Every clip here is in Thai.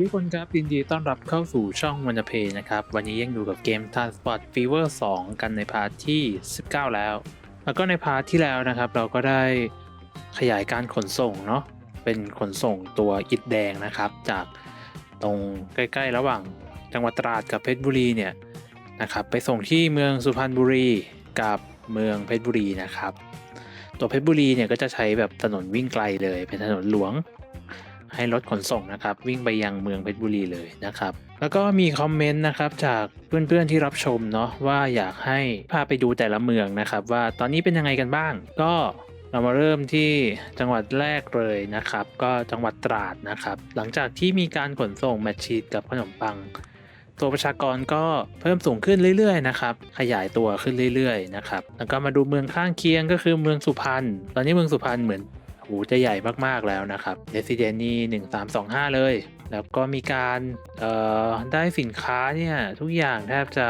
วัสดีทุกคนครับยินดีต้อนรับเข้าสู่ช่องวันเพย์นะครับ วันนี้ยังอยู่กับเกม Transport Fever 2 กันในพาร์ทที่ 19 แล้ว แล้วก็ในพาร์ทที่แล้วนะครับ เราก็ได้ขยายการขนส่งเนาะเป็นขนส่งตัวอิฐแดงนะครับ จากตรงใกล้ ๆ ระหว่างจังหวัดตราดกับเพชรบุรีเนี่ยนะครับไปส่งที่เมืองสุพรรณบุรีกับเมืองเพชรบุรีนะครับ ตัวเพชรบุรีเนี่ยก็จะใช้แบบถนนวิ่งไกลเลยเป็นถนนหลวง ให้รถขนส่งนะครับ วิ่งไปยังเมืองเพชรบุรีเลยนะครับ แล้วก็มีคอมเมนต์นะครับจากเพื่อนๆที่รับชมเนาะว่าอยากให้พาไปดูแต่ละเมืองนะครับ ว่าตอนนี้เป็นยังไงกันบ้าง ก็เรามาเริ่มที่จังหวัดแรกเลยนะครับ ก็จังหวัดตราดนะครับ หลังจากที่มีการขนส่งแมชชีตกับขนมปัง ตัวประชากรก็เพิ่มสูงขึ้นเรื่อยๆนะครับ ขยายตัวขึ้นเรื่อยๆนะครับแล้วก็มาดูเมืองข้างเคียงก็คือเมืองสุพรรณตอนนี้เมืองสุพรรณเหมือน หจะใหญ่มากๆแล้วนะครับเ e ส i เดนี่หนึ่งสามสองห้าเลย แล้วก็มีการเอ่อได้สินค้าเนี่ยทุกอย่างแทบจะ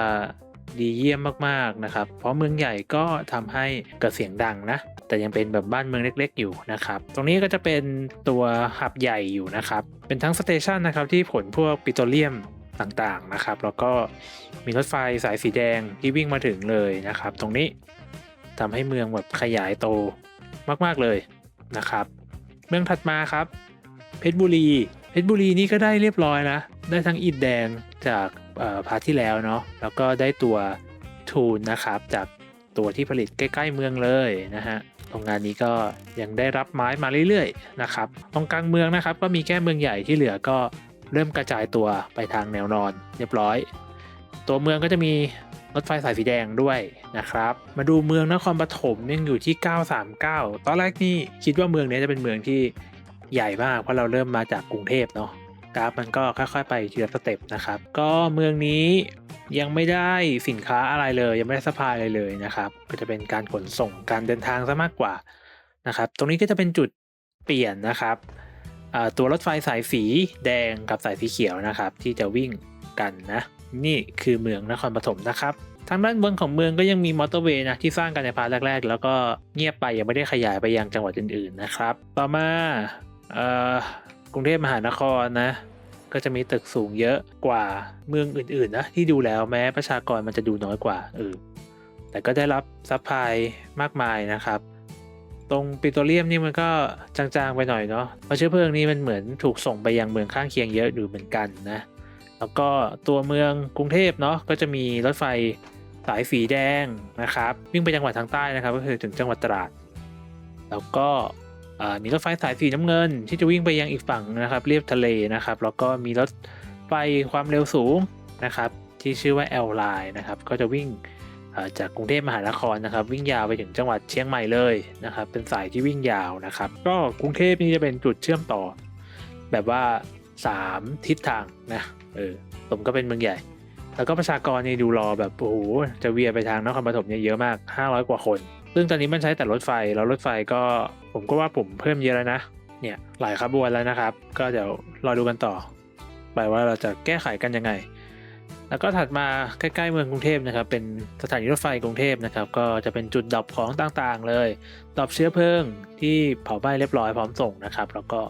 ดีเยี่ยมมากๆนะครับ เพราะเมืองใหญ่ก็ทำให้เกิดเสียงดังนะ แต่ยังเป็นแบบบ้านเมืองเล็ก ๆ อยู่นะครับ ตรงนี้ก็จะเป็นตัวหับใหญ่อยู่นะครับ เป็นทั้งสเตชันนะครับที่ผลพวกปิโตรเลียมต่างๆนะครับ แล้วก็มีรถไฟสายสีแดงที่วิ่งมาถึงเลยนะครับ ตรงนี้ทำให้เมืองแบบขยายโตมากๆเลย นะครับ เมืองถัดมาครับ เพชรบุรี เพชรบุรีนี่ก็ได้เรียบร้อยนะ ได้ทั้งอิฐแดงจากพาร์ทที่แล้วเนาะแล้วก็ได้ตัวทูนนะครับ จากตัวที่ผลิตใกล้ ๆ เมืองเลยนะฮะโรงงานนี้ก็ยังได้รับไม้มาเรื่อยๆนะครับตรงกลางเมืองนะครับ ก็มีแค่เมืองใหญ่ที่เหลือก็เริ่มกระจายตัวไปทางแนวนอนเรียบร้อย ตัวเมืองก็จะมี รถไฟสายสีแดงด้วยนะครับ มาดูเมืองนครปฐมยังอยู่ที่ 939 ตอนแรกนี่คิดว่าเมืองนี้จะเป็นเมืองที่ใหญ่มากเพราะเราเริ่มมาจากกรุงเทพเนาะกราฟมันก็ค่อยๆ ไปทีละสเต็ปนะครับ ก็เมืองนี้ยังไม่ได้สินค้าอะไรเลย ยังไม่ได้สปายอะไรเลยนะครับ ก็จะเป็นการขนส่งการเดินทางซะมากกว่านะครับ ตรงนี้ก็จะเป็นจุดเปลี่ยนนะครับตัวรถไฟสายสีแดงกับสายสีเขียวนะครับ ที่จะวิ่งกันนะ นี่คือเมืองนครปฐมนะครับทางด้านบนของเมืองก็ยังมีมอเตอร์เวย์นะที่สร้างกันในพาร์ทแรก ๆ แล้วก็เงียบไปยังไม่ได้ขยายไปยังจังหวัดอื่นๆนะครับ ต่อมาเอ่อกรุงเทพมหานครนะ ก็จะมีตึกสูงเยอะกว่าเมืองอื่นๆนะที่ดูแล้วแม้ประชากรมันจะดูน้อยกว่าเออแต่ก็ได้รับซัพพลายมากมายนะครับ ตรงปิโตรเลียมนี่มันก็จางๆไปหน่อยเนาะเพราะเชื้อเพลิงนี่มันเหมือนถูกส่งไปยังเมืองข้างเคียงเยอะอยู่เหมือนกันนะ แล้วก็ตัวเมืองกรุงเทพเนาะก็จะมีรถไฟสายสีแดงนะครับวิ่งไปจังหวัดทางใต้นะครับ ก็คือถึงจังหวัดตราด แล้วก็มีรถไฟสายสีน้ำเงิน ที่จะวิ่งไปยังอีกฝั่งนะครับเรียบทะเลนะครับ แล้วก็มีรถไฟความเร็วสูงนะครับที่ชื่อว่า L Line นะครับก็จะวิ่งจากกรุงเทพมหานครนะครับ วิ่งยาวไปถึงจังหวัดเชียงใหม่เลยนะครับ เป็นสายที่วิ่งยาวนะครับ ก็กรุงเทพนี่จะเป็นจุดเชื่อมต่อ แบบว่า 3 ทิศทางนะเออผมก็เป็นเมืองใหญ่ แล้วก็ประชากรนี่ดูรอแบบโอ้โหจะเวียไปทางนครปฐมเนี่ยเยอะมาก 500 กว่าคน ซึ่งตอนนี้มันใช้แต่รถไฟแล้วรถไฟก็ผมก็ว่าผมเพิ่มเยอะแล้วนะเนี่ยหลายขบวนแล้วนะครับ ก็เดี๋ยวรอดูกันต่อ ไปว่าเราจะแก้ไขกันยังไง แล้วก็ถัดมาใกล้ๆเมืองกรุงเทพนะครับ เป็นสถานีรถไฟกรุงเทพนะครับ ก็จะเป็นจุดดับของต่างๆ เลยดับเชื้อเพลิงที่เผาไหม้เรียบร้อยพร้อมส่งนะครับ แล้วก็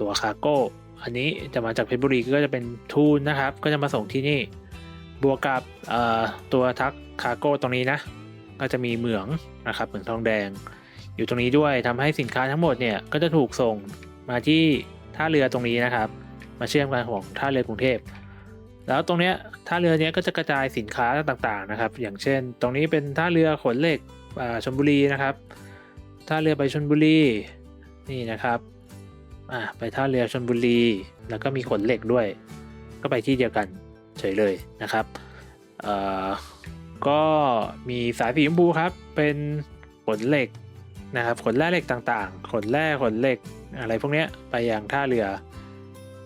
ตัวคาร์โก้อันนี้จะมาจากเพชรบุรีก็จะเป็นทูนนะครับ ก็จะมาส่งที่นี่ บวกกับตัวทักคาร์โก้ตรงนี้นะ ก็จะมีเหมืองนะครับเหมืองทองแดง อยู่ตรงนี้ด้วยทำให้สินค้าทั้งหมดเนี่ยก็จะถูกส่งมาที่ท่าเรือตรงนี้นะครับ มาเชื่อมกันของท่าเรือกรุงเทพแล้วตรงเนี้ยท่าเรือเนี้ยก็จะกระจายสินค้าต่างๆนะครับ อย่างเช่น ตรงนี้เป็นท่าเรือขนเหล็กชลบุรีนะครับท่าเรือไปชลบุรีนี่นะครับ อ่าไปท่าเรือชลบุรี แล้วก็มีขนเหล็กด้วย ก็ไปที่เดียวกันเฉยเลยนะครับเอ่อก็มีสายสีชมพูครับ เป็นขนเหล็กนะครับขนแร่เหล็กต่างๆ ขนแร่ขนเหล็กอะไรพวกเนี้ยไปยังท่าเรือ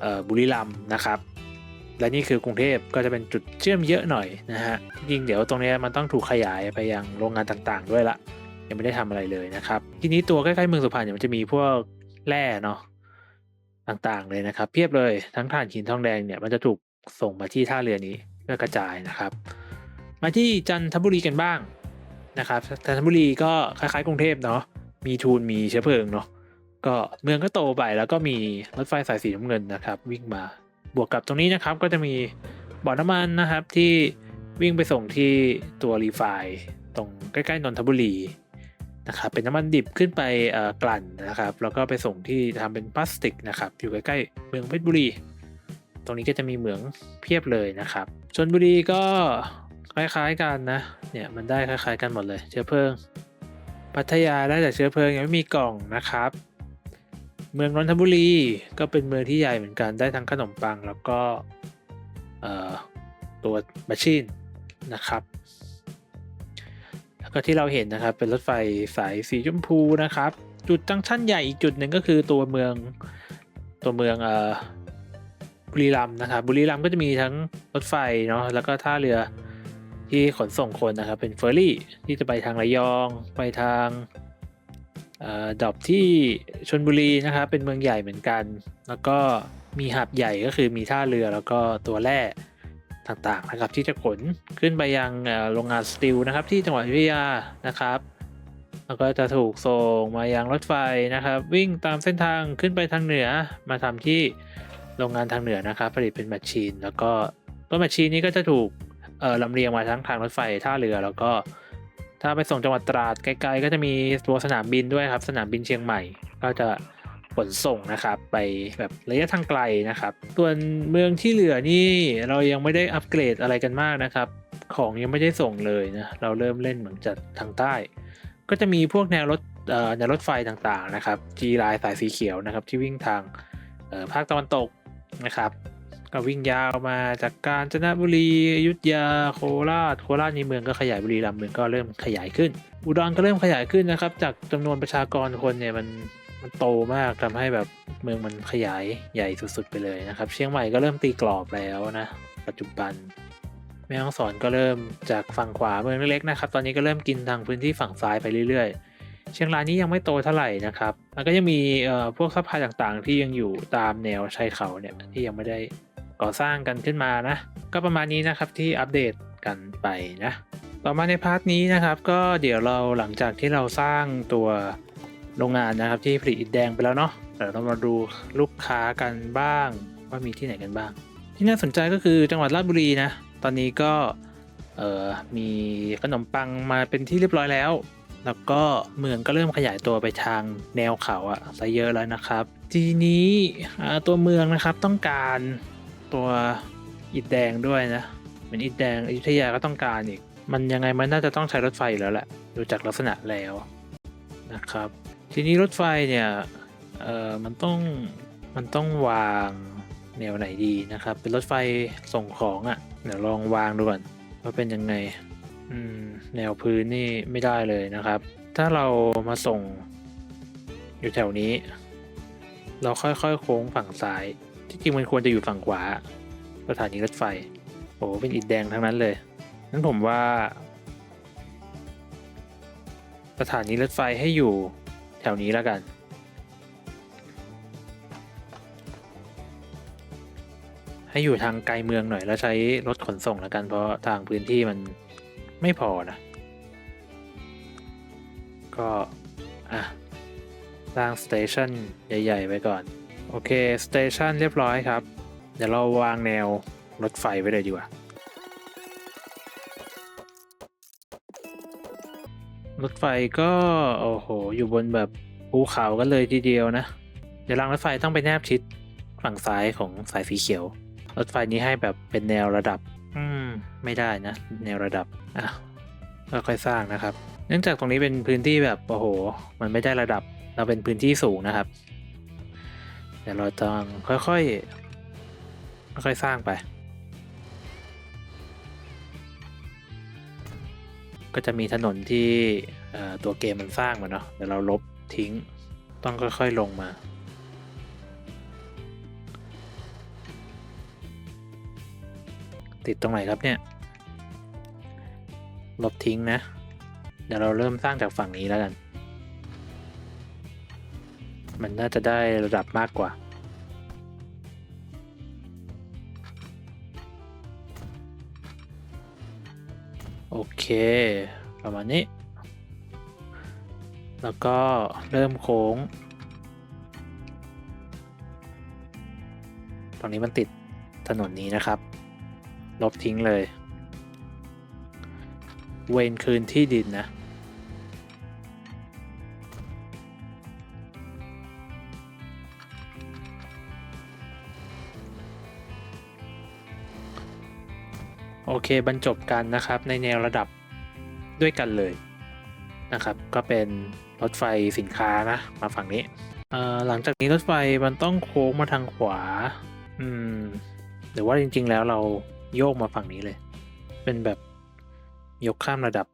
เอ่อบุรีรัมนะครับ และนี่คือกรุงเทพก็จะเป็นจุดเชื่อมเยอะหน่อยนะฮะจริงเดี๋ยวตรงนี้มันต้องถูกขยายไปยังโรงงานต่างๆ ด้วยละยังไม่ได้ทำอะไรเลยนะครับ ทีนี้ตัวใกล้ๆเมืองสุพรรณเนี่ยมันจะมีพวกแร่เนาะ ต่างๆเลยนะครับ เพียบเลยทั้งถ่านหินทองแดงเนี่ยมันจะถูกส่งมาที่ท่าเรือนี้เพื่อกระจายนะครับ มาที่จันทบุรีกันบ้างนะครับจันทบุรีก็คล้ายๆกรุงเทพเนาะมีทูนมีเชื้อเพลิงเนาะก็เมืองก็โตไปแล้วก็มีรถไฟสายสีน้ำเงินนะครับ วิ่งมาบวกกับตรงนี้นะครับ ก็จะมีบ่อน้ำมันนะครับที่วิ่งไปส่งที่ตัวรีไฟตรงใกล้ๆนนทบุรี นะครับเป็นน้ำมันดิบขึ้นไปกลั่นนะครับ แล้วก็ไปส่งที่ทำเป็นพลาสติกนะครับ อยู่ใกล้ๆเมืองเพชรบุรี ตรงนี้ก็จะมีเหมืองเพียบเลยนะครับชนบุรีก็คล้ายๆกันนะ เนี่ยมันได้คล้ายๆกันหมดเลย เชื้อเพลิง พัทยาได้แต่เชื้อเพลิงยังไม่มีกล่องนะครับ เมืองนนทบุรีก็เป็นเมืองที่ใหญ่เหมือนกันได้ทั้งขนมปังแล้วก็ตัวมาชีนนะครับ แล้วก็ที่เราเห็นนะครับ เป็นรถไฟสายสีชมพูนะครับ จุดจังชั่นใหญ่อีกจุดหนึ่งก็คือตัวเมืองตัวเมืองเอ่อบุรีรัมย์นะครับบุรีรัมย์ก็จะมีทั้งรถไฟเนาะแล้วก็ท่าเรือที่ขนส่งคนนะครับ เป็นเฟอร์รี่ที่จะไปทางระยองไปทางดอบที่ชนบุรีนะครับเป็นเมืองใหญ่เหมือนกัน แล้วก็มีหับใหญ่ก็คือมีท่าเรือแล้วก็ตัวแร่ ต่างๆนะครับ ที่จะขนขึ้นไปยังโรงงานสตีลนะครับที่จังหวัดอยุธยานะครับแล้วก็จะถูกส่งมายังรถไฟนะครับ วิ่งตามเส้นทางขึ้นไปทางเหนือมาทำที่โรงงานทางเหนือนะครับ ผลิตเป็นแมชชีน แล้วก็ตัวแมชชีนนี้ก็จะถูกลำเลียงมาทั้งทางรถไฟท่าเรือ แล้วก็ถ้าไปส่งจังหวัดตราดไกลๆ ก็จะมีตัวสนามบินด้วยครับ สนามบินเชียงใหม่ ก็จะ ขนส่งนะครับ ไปแบบระยะทางไกลนะครับส่วนเมืองที่เหลือนี่เรายังไม่ได้อัปเกรดอะไรกันมากนะครับ ของยังไม่ได้ส่งเลยนะเราเริ่มเล่นเหมือนจากทางใต้ ก็จะมีพวกแนวรถเอ่อแนวรถไฟต่างๆนะครับ G ไลสายสีเขียวนะครับ ที่วิ่งทางภาคตะวันตกนะครับ ก็วิ่งยาวมาจากกาญจนบุรีอยุธยาโคราชโคราชในเมืองก็ขยายบุรีรัมย์เมืองก็เริ่มขยายขึ้น อุดรก็เริ่มขยายขึ้นนะครับ จากจำนวนประชากรคนเนี่ยมัน มันโตมากทำให้แบบเมืองมันขยายใหญ่สุดๆไปเลยนะครับ เชียงใหม่ก็เริ่มตีกรอบแล้วนะ ปัจจุบัน แม่ฮ่องสอนก็เริ่มจากฝั่งขวาเมืองเล็กๆนะครับ ตอนนี้ก็เริ่มกินทางพื้นที่ฝั่งซ้ายไปเรื่อยๆ เชียงรายนี้ยังไม่โตเท่าไหร่นะครับแล้วก็ยังมีพวกซัพพลายต่างๆ ที่ยังอยู่ตามแนวชายเขาเนี่ยที่ยังไม่ได้ก่อสร้างกันขึ้นมานะ ก็ประมาณนี้นะครับที่อัปเดตกันไปนะ ต่อมาในพาร์ทนี้นะครับ ก็เดี๋ยวเราหลังจากที่เราสร้างตัว โรงงานนะครับที่ผลิตอิฐแดงไปแล้วเนาะเดี๋ยวเรามาดูลูกค้ากันบ้างว่ามีที่ไหนกันบ้าง ที่น่าสนใจก็คือจังหวัดราชบุรีนะ ตอนนี้ก็เออมีขนมปังมาเป็นที่เรียบร้อยแล้ว แล้วก็เมืองก็เริ่มขยายตัวไปทางแนวเขาอะซะเยอะแล้วนะครับ ทีนี้ตัวเมืองนะครับต้องการตัวอิฐแดงด้วยนะเหมือนอิฐแดงอยุธยาก็ต้องการอีก มันยังไงมันน่าจะต้องใช้รถไฟแล้วแหละดูจากลักษณะแล้วนะครับ ทีนี้รถไฟเนี่ยเอ่อมันต้องมันต้องวางแนวไหนดีนะครับ เป็นรถไฟส่งของอะ่ะเดี๋ยวลองวางดูก่อนว่าเป็นยังไงอืมแนวพื้นนี่ไม่ได้เลยนะครับ ถ้าเรามาส่งอยู่แถวนี้ เราค่อยๆโค้งฝั่งซ้าย ที่จริงมันควรจะอยู่ฝั่งขวาสถานีรถไฟโอ้เป็นอิฐแดงทั้งนั้นเลยนั้นผมว่า สถานีรถไฟให้อยู่ แถวนี้แล้วกัน ให้อยู่ทางไกลเมืองหน่อยแล้วใช้รถขนส่งแล้วกัน เพราะทางพื้นที่มันไม่พอนะ ก็อะสร้างสเตชันใหญ่ ๆ ไว้ก่อน โอเคสเตชันเรียบร้อยครับ เดี๋ยวเราวางแนวรถไฟไว้เลยดีกว่า รถไฟก็โอ้โห อยู่บนแบบภูเขากันเลยทีเดียวนะ เดี๋ยวรางรถไฟต้องไปแนบชิดฝั่งซ้ายของสายสีเขียว รถไฟนี้ให้แบบเป็นแนวระดับ อืม ไม่ได้นะ แนวระดับอะค่อยๆสร้างนะครับ เนื่องจากตรงนี้เป็นพื้นที่แบบโอ้โห มันไม่ได้ระดับ เราเป็นพื้นที่สูงนะครับ เดี๋ยวเราต้องค่อยๆค่อยๆสร้างไป ก็จะมีถนนที่ตัวเกมมันสร้างมาเนาะเดี๋ยวเราลบทิ้งต้องค่อยๆลงมา ติดตรงไหนครับเนี่ย ลบทิ้งนะ เดี๋ยวเราเริ่มสร้างจากฝั่งนี้แล้วกัน มันน่าจะได้ระดับมากกว่า ค ประมาณนี้ แล้วก็เริ่มโค้ง ตรงนี้มันติดถนนนี้นะครับ ลบทิ้งเลย เวนคืนที่ดินนะ เคบรรจบกันนะครับในแนวระดับด้วยกันเลยนะครับ ก็เป็นรถไฟสินค้านะมาฝั่งนี้หลังจากนี้รถไฟมันต้องโค้งมาทางขวา อืมหรือว่าจริง ๆ แล้วเราโยกมาฝั่งนี้เลย เป็นแบบยกข้ามระดับ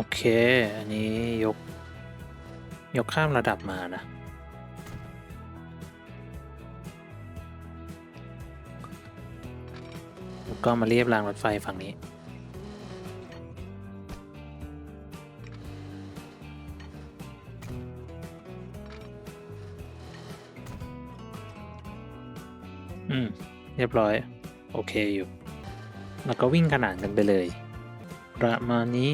โอเค อันนี้ยก ยกข้ามระดับมานะ แล้วก็มาเรียบรางรถไฟฝั่งนี้ อืม เรียบร้อย โอเคอยู่ แล้วก็วิ่งขนานกันไปเลย ประมาณนี้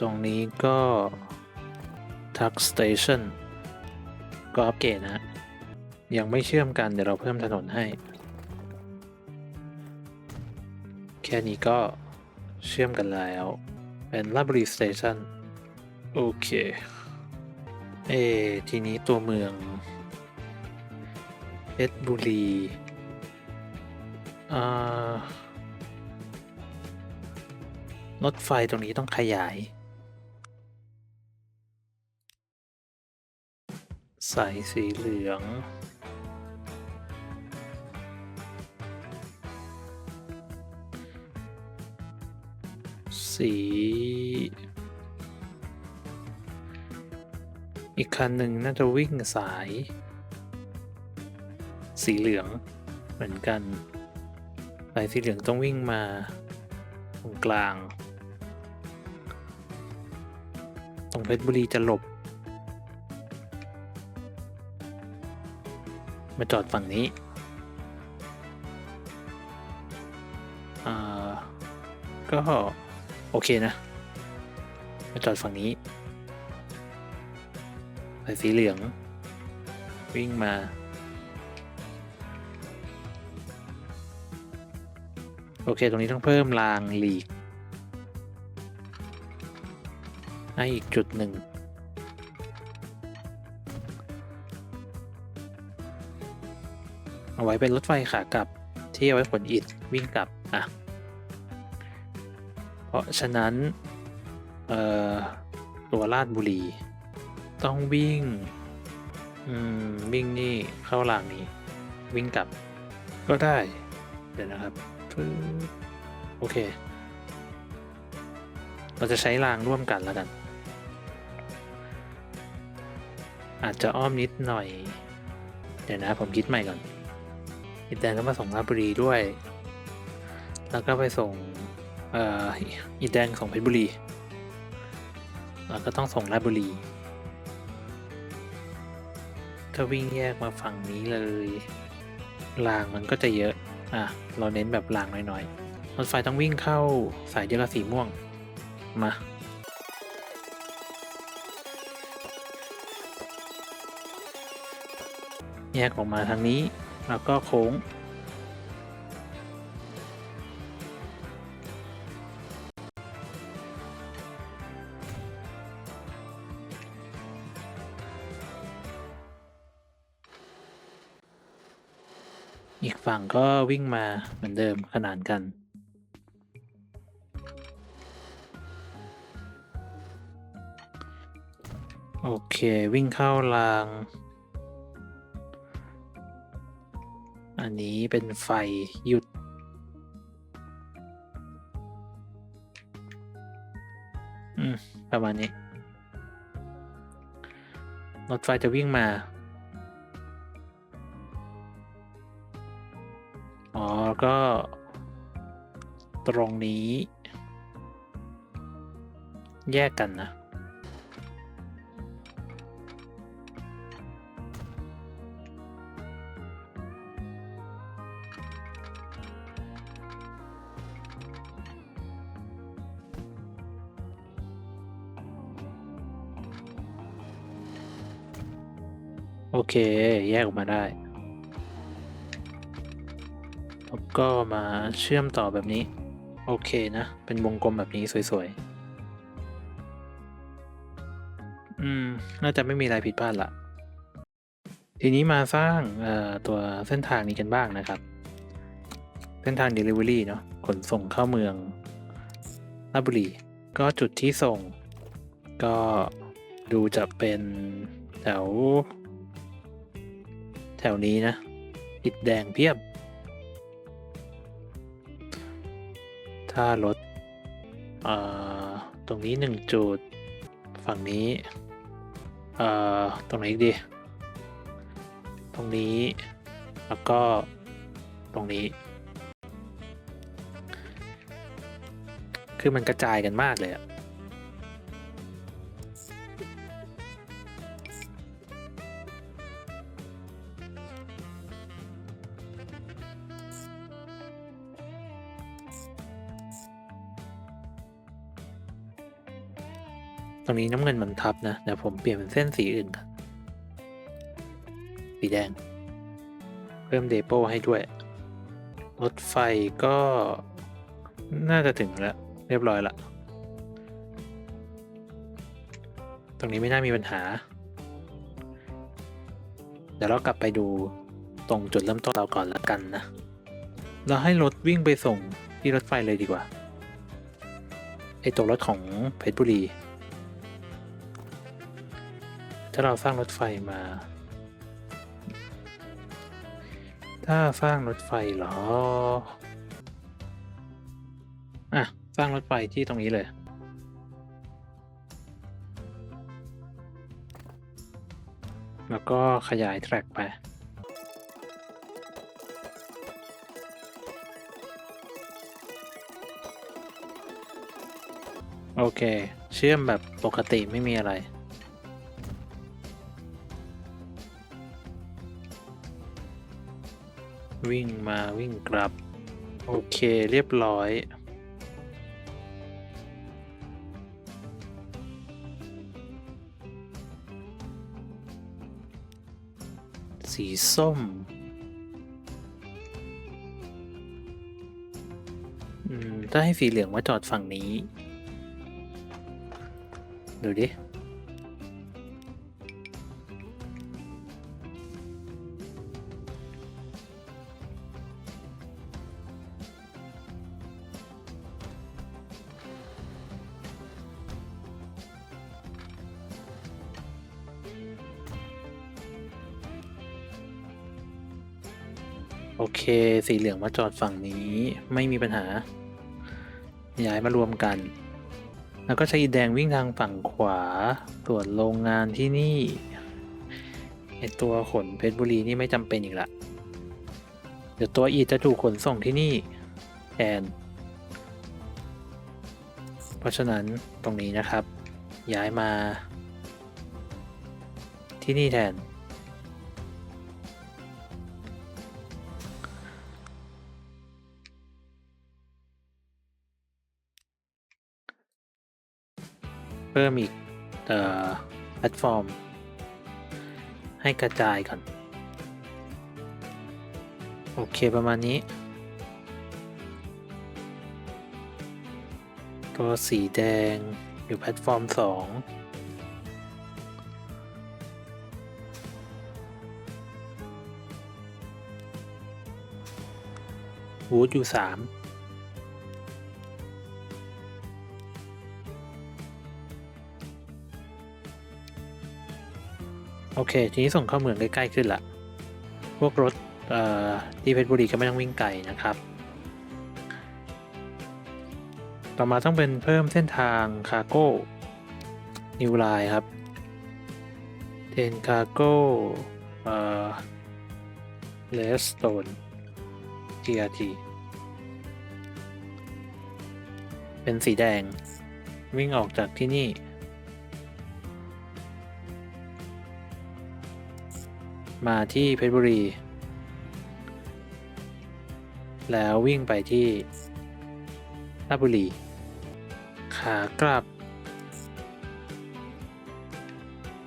ตรงนี้ก็ทักสเตชันก็อัปเกรดนะฮะยังไม่เชื่อมกันเดี๋ยวเราเพิ่มถนนให้ แค่นี้ก็เชื่อมกันแล้ว เป็นลาบรีสเตชันโอเค เอ ทีนี้ตัวเมืองเพชรบุรี อ่า รถไฟตรงนี้ต้องขยายสายสีเหลือง สี อีกคันหนึ่งน่าจะวิ่งสาย สีเหลืองเหมือนกันสายสีเหลืองต้องวิ่งมาตรงกลาง เพชรบุรีจะหลบ มาจอดฝั่งนี้อ่าก็โอเคนะ มาจอดฝั่งนี้สายสีเหลือง วิ่งมาโอเค ตรงนี้ต้องเพิ่มรางหลีก ให้อีกจุดหนึ่ง เอาไว้เป็นรถไฟขากลับที่เอาไว้ขนอิฐวิ่งกลับอะเพราะฉะนั้นตัวลาดบุรี ต้องวิ่งวิ่งนี่เข้ารางนี้ วิ่งกลับ ก็ได้ เดี๋ยวนะครับโอเค เราจะใช้รางร่วมกันแล้วกัน อาจจะอ้อมนิดหน่อย เดี๋ยวนะผมคิดใหม่ก่อนอิดแดงต้องมาส่งราชบุรีด้วย แล้วก็ไปส่งเอ่ออิดแดงส่งเพชรบุรีแล้วก็ต้องส่งราชบุรีถ้าวิ่งแยกมาฝั่งนี้เลยรางมันก็จะเยอะ อะ เราเน้นแบบรางน้อยๆรถไฟต้องวิ่งเข้าสายเดียวกับสีม่วง มา แยกออกมาทางนี้ แล้วก็โค้ง อีกฝั่งก็วิ่งมาเหมือนเดิมขนานกันโอเค วิ่งเข้าราง อันนี้เป็นไฟหยุด อืม ประมาณนี้ รถไฟจะวิ่งมา อ๋อ ก็ตรงนี้ แยกกันนะ เค แยกออกมาได้ แล้วก็มาเชื่อมต่อแบบนี้ โอเคนะ เป็นวงกลมแบบนี้สวยๆ อืม น่าจะไม่มีอะไรผิดพลาดละ ทีนี้มาสร้างตัวเส้นทางนี้กันบ้างนะครับ เส้นทาง Delivery เนาะขนส่งเข้าเมืองราชบุรี ก็จุดที่ส่ง ก็ดูจะเป็นแถว แถวนี้นะติดแดงเพียบ ถ้ารถเอ่อตรงนี้หนึ่งจุด ฝั่งนี้อ่อตรงไหนอีกดี ตรงนี้ แล้วก็ตรงนี้ คือมันกระจายกันมากเลยอะ นี้น้ำเงินมันทับนะเดี๋ยวผมเปลี่ยนเป็นเส้นสีอื่นกันสีแดง เพิ่มเดโปให้ด้วย รถไฟก็น่าจะถึงแล้ว เรียบร้อยละ ตรงนี้ไม่น่ามีปัญหา เดี๋ยวเรากลับไปดูตรงจุดเริ่มต้นเราก่อนละกันนะ เราให้รถวิ่งไปส่งที่รถไฟเลยดีกว่าไอตัวรถของเพชรบุรี ถ้าเราสร้างรถไฟมา ถ้าสร้างรถไฟเหรอ อะ สร้างรถไฟที่ตรงนี้เลย แล้วก็ขยายแทร็กไปโอเค เชื่อมแบบปกติไม่มีอะไร วิ่งมาวิ่งกลับ โอเคเรียบร้อย สีส้ม อืม ถ้าให้สีเหลืองมาจอดฝั่งนี้ ดูดิ สีเหลืองมาจอดฝั่งนี้ไม่มีปัญหา ย้ายมารวมกัน แล้วก็ใช้อีแดงวิ่งทางฝั่งขวาส่วนโรงงานที่นี่ไอตัวขนเพชรบุรีนี่ไม่จำเป็นอีกละเดี๋ยวตัวอีจะถูกขนส่งที่นี่แทนเพราะฉะนั้นตรงนี้นะครับ ย้ายมาที่นี่แทน พิ่มอีกเอ่แพลตฟอร์ม ให้กระจายก่อน โอเคประมาณนี้ตัวสีแดงอยู่แพลตฟอร์มสองวูดอยู่สาม เค ทีนี้ส่งเข้าเมืองใกล้ๆขึ้นละพวกรถที่เพชรบุรีก็ไม่ต้องวิ่งไกลนะครับ ต่อมาต้องเป็นเพิ่มเส้นทางคาร์โก้นิวไลน์ครับเทนคาร์โก้เลสโตน GRT เป็นสีแดงวิ่งออกจากที่นี่ มาที่เพชรบุรี แล้ววิ่งไปที่ราบุรี ขากลับ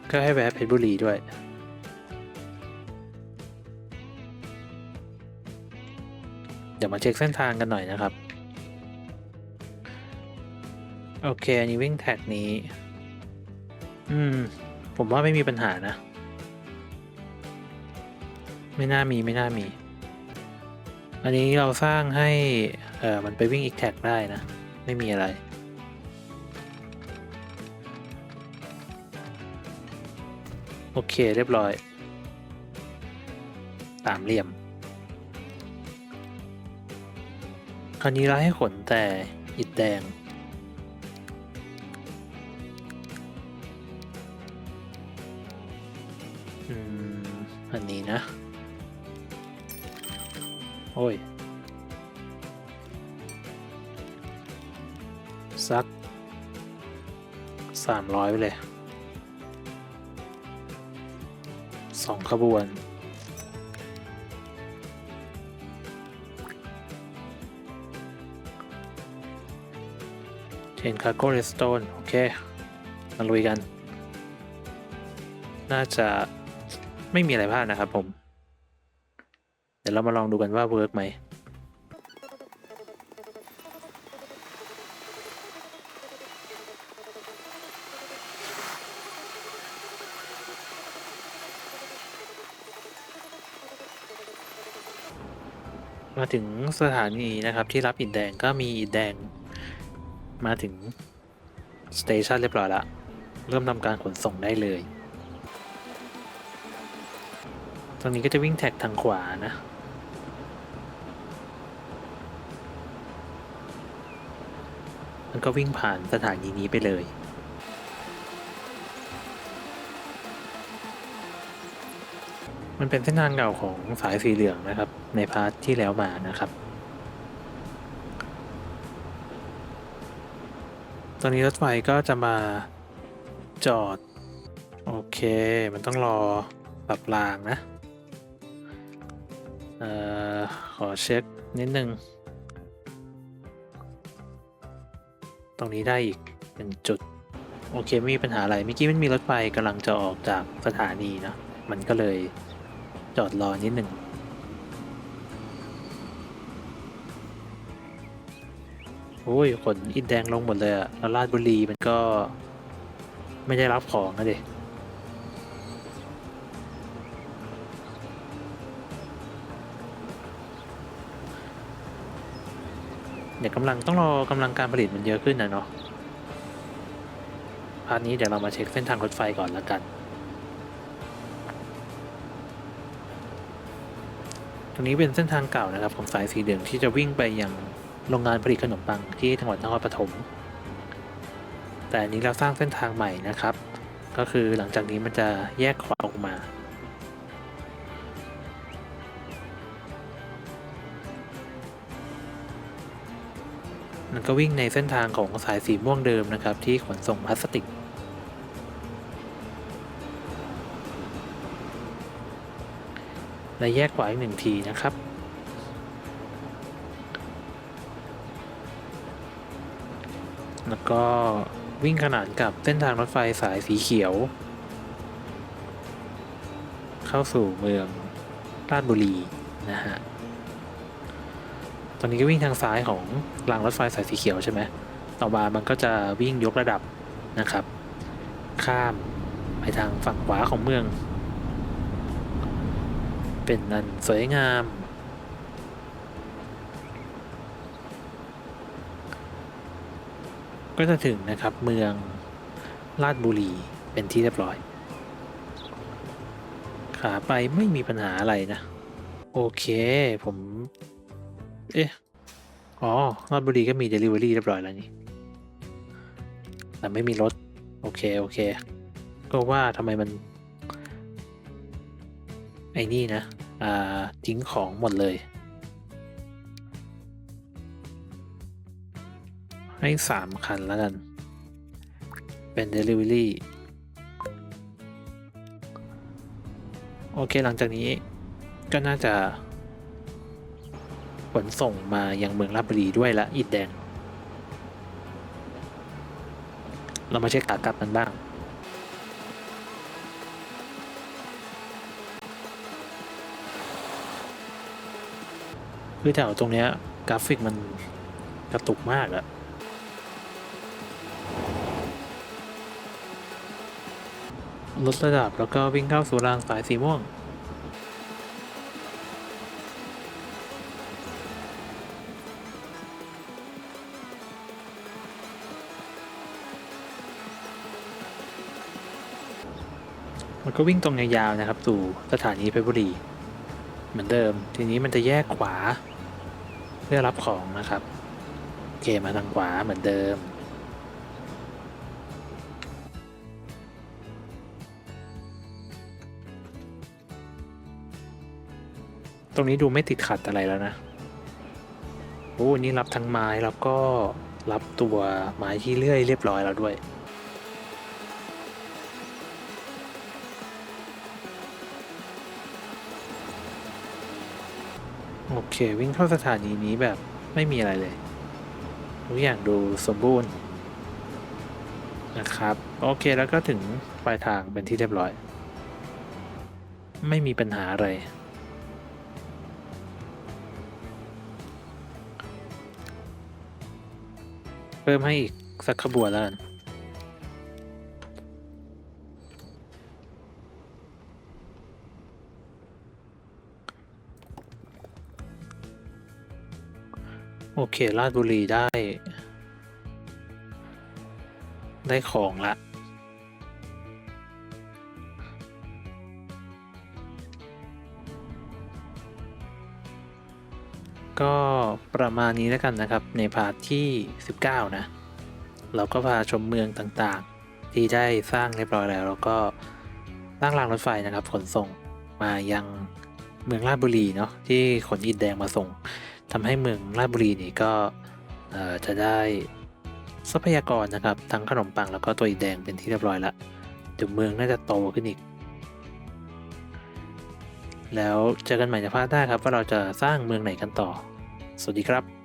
ก็ให้แวะเพชรบุรีด้วย เดี๋ยวมาเช็คเส้นทางกันหน่อยนะครับ โอเค อันนี้วิ่งแท็กนี้ อืม ผมว่าไม่มีปัญหานะ ไม่น่ามีไม่น่ามี อันนี้เราสร้างให้เออมันไปวิ่งอีกแท็กได้นะ ไม่มีอะไร โอเคเรียบร้อย สามเหลี่ยม คราวนี้เราให้ขนแต่อิฐแดงอืมอันนี้นะ โอ้ยสักสามร้อยไปเลยสองขบวนเทนคาโกเรสโตน โอเค มาลุยกัน น่าจะไม่มีอะไรพลาดนะครับผม ดี๋ยวเรามาลองดูกันว่าเวิร์กไหมมาถึงสถานีนะครับที่รับอิฐแดงก็มีอิฐแดง มาถึงสเตชันเรียบร้อยละเริ่มทำการขนส่งได้เลย ตรงนี้ก็จะวิ่งแท็กทางขวานะ มัน ก็วิ่งผ่านสถานีนี้ไปเลย มันเป็นเส้นทางเก่าของสายสีเหลืองนะครับ ในพาร์ทที่แล้วมานะครับ ตอนนี้รถไฟก็จะมาจอด โอเค มันต้องรอปรับรางนะ เอ่อ ขอเช็คนิดนึง ตรงนี้ได้อีกหนึ่งจุด โอเคไม่มีปัญหาอะไรเมื่อกี้มันมีรถไฟกำลังจะออกจากสถานีนะมันก็เลยจอดรอนิดหนึ่งโอ้ยขนอินแดงลงหมดเลยอะแล้วลาดบุรีมันก็ไม่ได้รับของนะเด็ เดี๋ยวกำลังต้องรอกำลังการผลิตมันเยอะขึ้นนะเนาะพาร์ทนี้เดี๋ยวเรามาเช็คเส้นทางรถไฟก่อนละกัน ตรงนี้เป็นเส้นทางเก่านะครับของสายสีเหลืองที่จะวิ่งไปยังโรงงานผลิตขนมปังที่จังหวัดนครปฐม แต่อันนี้เราสร้างเส้นทางใหม่นะครับ ก็คือหลังจากนี้มันจะแยกขวาออกมา มันก็วิ่งในเส้นทางของสายสีม่วงเดิมนะครับ ที่ขนส่งพลาสติก และแยกขวาอีกหนึ่งทีนะครับแล้วก็วิ่งขนานกับเส้นทางรถไฟสายสีเขียว เข้าสู่เมืองราชบุรีนะฮะ ตอนนี้ก็วิ่งทางซ้ายของรางรถไฟสายสีเขียวใช่ไหมต่อมามันก็จะวิ่งยกระดับนะครับ ข้ามไปทางฝั่งขวาของเมือง เป็นนันสวยงาม ก็จะถึงนะครับเมืองลาดบุรีเป็นที่เรียบร้อย ขาไปไม่มีปัญหาอะไรนะ โอเคผม เอ๊ะ อ๋อลาดบุรีก็มี Delivery เรียบร้อยแล้วนี่ แต่ไม่มีรถ โอเค โอเค ก็ว่าทำไมมัน ไอ้นี่นะ อ่าทิ้งของหมดเลย ให้สามคันแล้วกัน เป็น Delivery โอเคหลังจากนี้ก็น่าจะ ขนส่งมายังเมืองราชบุรีด้วยละอิดแดง เรามาเช็คขากลับกันบ้างคือแถวตรงเนี้ยกราฟิกมันกระตุกมากอะลดระดับแล้วก็วิ่งเข้าสู่รางสายสีม่วง มันก็วิ่งตรงยาวๆนะครับสู่สถานีเพชรบุรี เหมือนเดิม ทีนี้มันจะแยกขวา เพื่อรับของนะครับโอเคมาทางขวาเหมือนเดิม ตรงนี้ดูไม่ติดขัดอะไรแล้วนะโอ้นี่รับทั้งไม้แล้วก็รับตัวไม้ที่เลื่อยเรียบร้อยแล้วด้วย โอเค วิ่งเข้าสถานีนี้แบบไม่มีอะไรเลยทุกอย่างดูสมบูรณ์นะครับ โอเคแล้วก็ถึงปลายทางเป็นที่เรียบร้อย ไม่มีปัญหาอะไร เพิ่มให้อีกสักขบวนแล้วกัน โอเคราชบุรีได้ ได้ของละก็ประมาณนี้แล้วกันนะครับ ในพาร์ทที่ 19 นะ เราก็พาชมเมืองต่างๆ ที่ได้สร้างเรียบร้อยแล้ว แล้วก็สร้างรางรถไฟนะครับ ขนส่งมายังเมืองราชบุรีเนาะที่ขนอิฐแดงมาส่ง ทำให้เมืองราชบุรีนี่ก็จะได้ทรัพยากรนะครับ ทั้งขนมปังแล้วก็ตัวอีแดงเป็นที่เรียบร้อยละเดี๋ยวเมืองน่าจะโตขึ้นอีก แล้วเจอกันใหม่ในภาคหน้าครับ ว่าเราจะสร้างเมืองไหนกันต่อ สวัสดีครับ